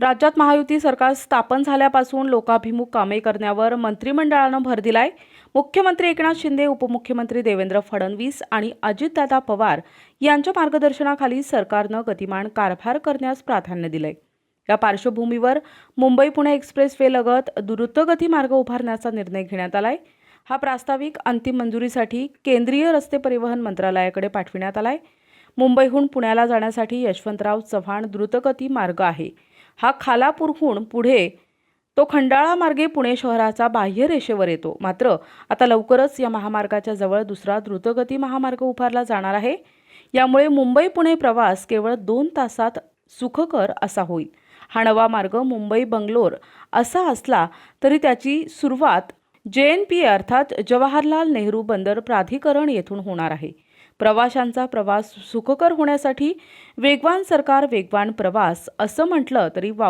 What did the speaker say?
राज्यात महायुती सरकार स्थापन झाल्यापासून लोकाभिमुख कामे करण्यावर मंत्रिमंडळानं भर दिलाय. मुख्यमंत्री एकनाथ शिंदे उपमुख्यमंत्री देवेंद्र फडणवीस आणि अजितदादा पवार यांच्या मार्गदर्शनाखाली सरकारनं गतिमान कारभार करण्यास प्राधान्य दिलंय. या पार्श्वभूमीवर मुंबई पुणे एक्सप्रेसवे लगत द्रुतगती मार्ग उभारण्याचा निर्णय घेण्यात आलाय. हा प्रास्ताविक अंतिम मंजुरीसाठी केंद्रीय रस्ते परिवहन मंत्रालयाकडे पाठविण्यात आलाय. मुंबईहून पुण्याला जाण्यासाठी यशवंतराव चव्हाण द्रुतगती मार्ग आहे. हा खालापूरहून पुढे तो खंडाळा मार्गे पुणे शहराचा बाह्य रेषेवर येतो. मात्र आता लवकरच या महामार्गाच्या जवळ दुसरा द्रुतगती महामार्ग उभारला जाणार आहे. यामुळे मुंबई पुणे प्रवास केवळ दोन तासात सुखकर असा होईल. हा नवा मार्ग मुंबई बंगलोर असा असला तरी त्याची सुरुवात जे एन पी अर्थात जवाहरलाल नेहरू बंदर प्राधिकरण येथून होणार आहे. प्रवाशांचा प्रवास सुखकर होण्यासाठी वेगवान सरकार वेगवान प्रवास असं म्हटलं तरी वा